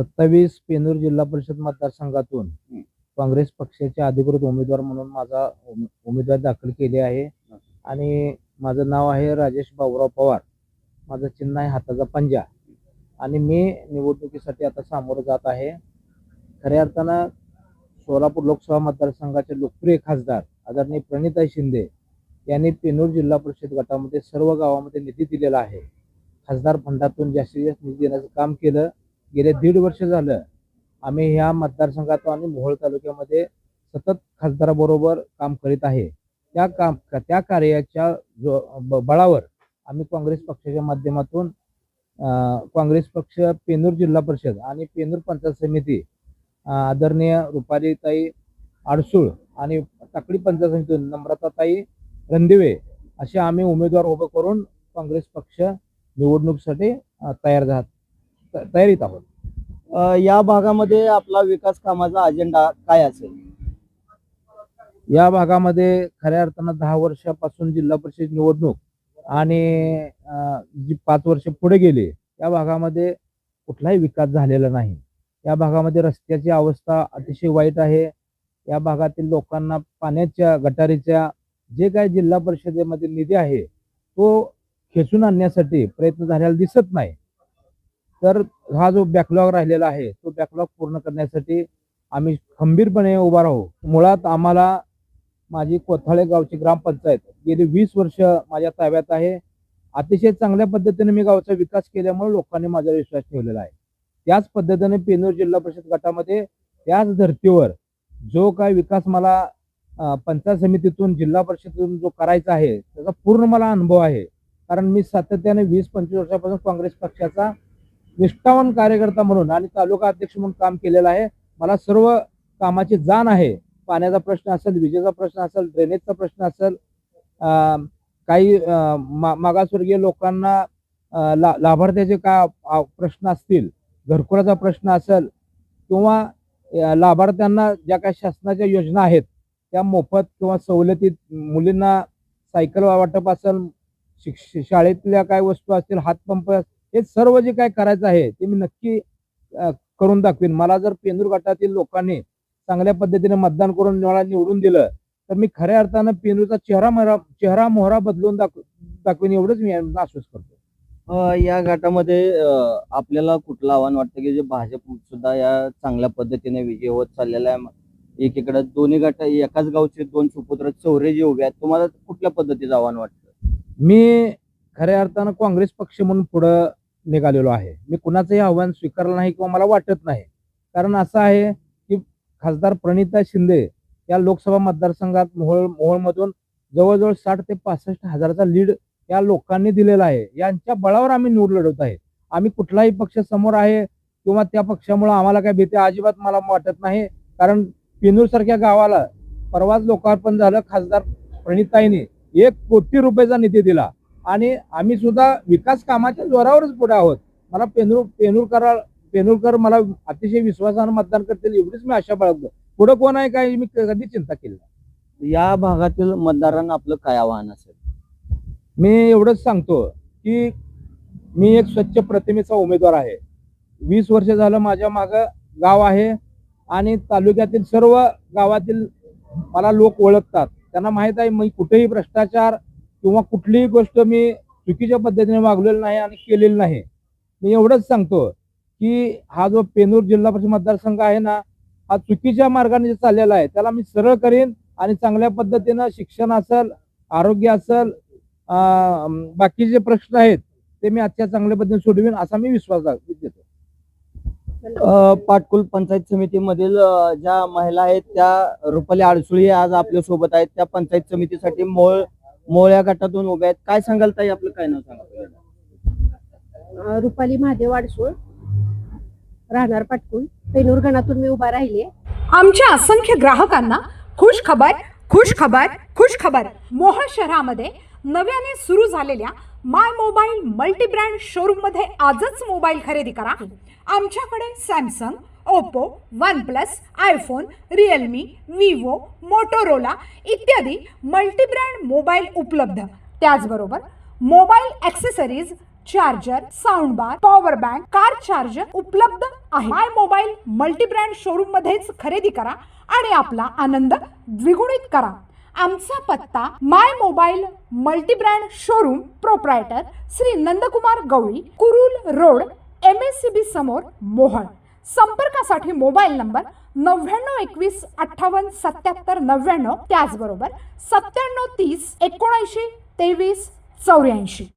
सत्तावीस पेनूर जिल्हा परिषद मतदारसंघातून. काँग्रेस पक्षाचे अधिकृत उमेदवार म्हणून माझा उम- उमेदवारी दाखल केली आहे. आणि माझं नाव आहे राजेश बाबुराव पवार. माझं चिन्ह आहे हाताचा पंजा. आणि मी निवडणुकीसाठी आता सामोरं जात आहे. खऱ्या अर्थानं सोलापूर लोकसभा मतदारसंघाचे लोकप्रिय खासदार आदरणीय प्रणिताई शिंदे यांनी पेनूर जिल्हा परिषद गटामध्ये सर्व गावामध्ये निधी दिलेला आहे. खासदार फंडातून जास्तीत जास्त निधी देण्याचं काम केलं. गेले दीड वर्ष झालं आम्ही ह्या मतदारसंघात आणि मोहोळ तालुक्यामध्ये सतत खासदाराबरोबर काम करीत आहे. त्या काम त्या कार्याच्या जो ब- बळावर आम्ही काँग्रेस पक्षाच्या माध्यमातून काँग्रेस पक्ष पेनूर जिल्हा परिषद आणि पेनूर पंचायत समिती आदरणीय रुपालीताई आडसूळ आणि टाकळी पंचायत समितीतून नम्रताताई रंदिवे असे आम्ही उमेदवार उभं करून काँग्रेस पक्ष निवडणुकीसाठी तयार झाला. तयारीत आहोत. या भागामध्ये आपला विकास कामाचा अजेंडा काय असेल? या भागामध्ये खऱ्या अर्थानं दहा वर्षापासून जिल्हा परिषद निवडणूक आणि जी पाच वर्ष पुढे गेली या भागामध्ये कुठलाही विकास झालेला नाही. या भागामध्ये रस्त्याची अवस्था अतिशय वाईट आहे. या भागातील लोकांना पाण्याच्या गटारीच्या जे काही जिल्हा परिषदेमध्ये निधी आहे तो खेचून आणण्यासाठी प्रयत्न झालेला दिसत नाही. तर हा जो बॅकलॉग राहिलेला आहे तो बॅकलॉग पूर्ण करण्यासाठी आम्ही खंबीरपणे उभा राहू. मुळात आम्हाला माझी कोथाळे गावची ग्रामपंचायत गेली वीस वर्ष माझ्या ताब्यात आहे. अतिशय चांगल्या पद्धतीने मी गावचा विकास केल्यामुळे लोकांनी माझा विश्वास ठेवलेला आहे. त्याच पद्धतीने पेनूर जिल्हा परिषद गटामध्ये त्याच धर्तीवर जो काय विकास मला पंचायत समितीतून जिल्हा परिषदेतून जो करायचा आहे त्याचा पूर्ण मला अनुभव आहे. कारण मी सातत्याने वीस पंचवीस वर्षापासून काँग्रेस पक्षाचा निष्ठावान कार्यकर्ता म्हणून आणि तालुका अध्यक्ष म्हणून काम केलेलं आहे. मला सर्व कामाची जाण आहे. पाण्याचा प्रश्न असेल विजेचा प्रश्न असेल ड्रेनेजचा प्रश्न असेल काही मा- मागासवर्गीय लोकांना ला लाभार्थ्याचे काय प्रश्न असतील घरकुलाचा प्रश्न असेल किंवा लाभार्थ्यांना ज्या काही शासनाच्या योजना आहेत त्या मोफत किंवा सवलतीत मुलींना सायकल वाटप असेल शिक्ष शाळेतल्या काय वस्तू असतील हातपंप हे सर्व जे काय करायचं आहे ते मी नक्की करून दाखवीन. मला जर पेंदूर गटातील लोकांनी चांगल्या पद्धतीने मतदान करून मला निवडून दिलं तर मी खऱ्या अर्थानं पेंदूरचा चेहरा मोहरा चेहरा मोहरा बदलून दाखव दाखवीन एवढंच मी यांना आश्वस्त करतो. या गटामध्ये आपल्याला कुठलं आव्हान वाटतं की जे भाजप सुद्धा या चांगल्या पद्धतीने विजय होत चाललेला आहे? एकीकडे दोन्ही गट एकाच गावचे दोन सुपुत्र चौरे जे उभे आहेत तुम्हाला कुठल्या पद्धतीचं आव्हान वाटतं? मी खऱ्या अर्थानं काँग्रेस पक्ष म्हणून पुढं निघालेलो आहे. मी कुणाचंही आव्हान स्वीकारलं नाही किंवा मला वाटत नाही. कारण असं आहे की खासदार प्रणिता शिंदे या लोकसभा मतदारसंघात मोहोळ मोहोळमधून जवळजवळ साठ ते पासष्ट हजाराचा लीड या लोकांनी दिलेला आहे. यांच्या बळावर आम्ही निवड लढवत आहे. आम्ही कुठलाही पक्ष समोर आहे किंवा त्या पक्षामुळे आम्हाला काय भीती अजिबात मला वाटत नाही. कारण पिनूर सारख्या गावाला परवाच लोकार्पण झालं. खासदार प्रणिताईने एक कोटी रुपयाचा निधी दिला. आणि आम्ही सुद्धा विकास कामाच्या जोरावरच पुढे आहोत. मला पेनूर पेनूरकर पेनूरकर मला अतिशय विश्वासानं मतदान करतील एवढीच मी आशा बाळगतो. पुढे कोण आहे काय मी कधी चिंता केली. या भागातील मतदारांना आपलं काय आव्हान असेल? मी एवढंच सांगतो की मी एक स्वच्छ प्रतिमेचा उमेदवार आहे. वीस वर्ष झालं माझ्या माग गाव आहे आणि तालुक्यातील सर्व गावातील मला लोक ओळखतात. त्यांना माहीत आहे मी कुठेही भ्रष्टाचार किंवा कुठलीही गोष्ट मी चुकीच्या पद्धतीने वागलेली नाही आणि केलेली नाही. मी एवढंच सांगतो की हा जो पेनूर जिल्हा परिषद मतदारसंघ आहे ना हा चुकीच्या मार्गाने जे चाललेला आहे त्याला मी सरळ करीन आणि चांगल्या पद्धतीनं शिक्षण असेल आरोग्य असेल बाकीचे प्रश्न आहेत ते मी आजच्या चांगल्या पद्धतीने सोडवीन असा मी विश्वास देतो. पाटकुल पंचायत समितीमधील ज्या महिला आहेत त्या रुपाली आडसुळी आज आपल्यासोबत आहेत. त्या पंचायत समितीसाठी मोळ मोळ या गटातून उभ्या आहेत. काय सांगाल ताई आपलं काय नाव सांगा? अ, रुपाली महादेव वाडसूळ राहणार पाटकुल. पेनूर गणातून मी उभा राहिले आमच्या असंख्य ग्राहकांना खुश खबर खुश खबर खुश खबर. मोहोळ शहरामध्ये नव्याने सुरू झालेल्या माय मोबाईल मल्टी ब्रँड शोरूममध्ये आजच मोबाईल खरेदी करा. आमच्याकडे Samsung Oppo One Plus iPhone Realme Vivo Motorola इत्यादी मल्टीब्रँड मोबाईल उपलब्ध. त्याचबरोबर mobile accessories charger sound bar power bank car charger उपलब्ध आहे माय मोबाईल मल्टीब्रँड शोरूम मध्येच खरेदी करा आणि आपला आनंद द्विगुणित करा. आमचा पत्ता my mobile multibrand showroom proprietor Shri Nandkumar Gawali Kurul road M S C B समोर मोहळ संपर्कासाठी मोबाईल नंबर नव्याण्णव एकवीस अठ्ठावन्न सत्याहत्तर नव्याण्णव त्याचबरोबर सत्त्याण्णव तीस एकोणऐंशी तेवीस चौऱ्याऐंशी.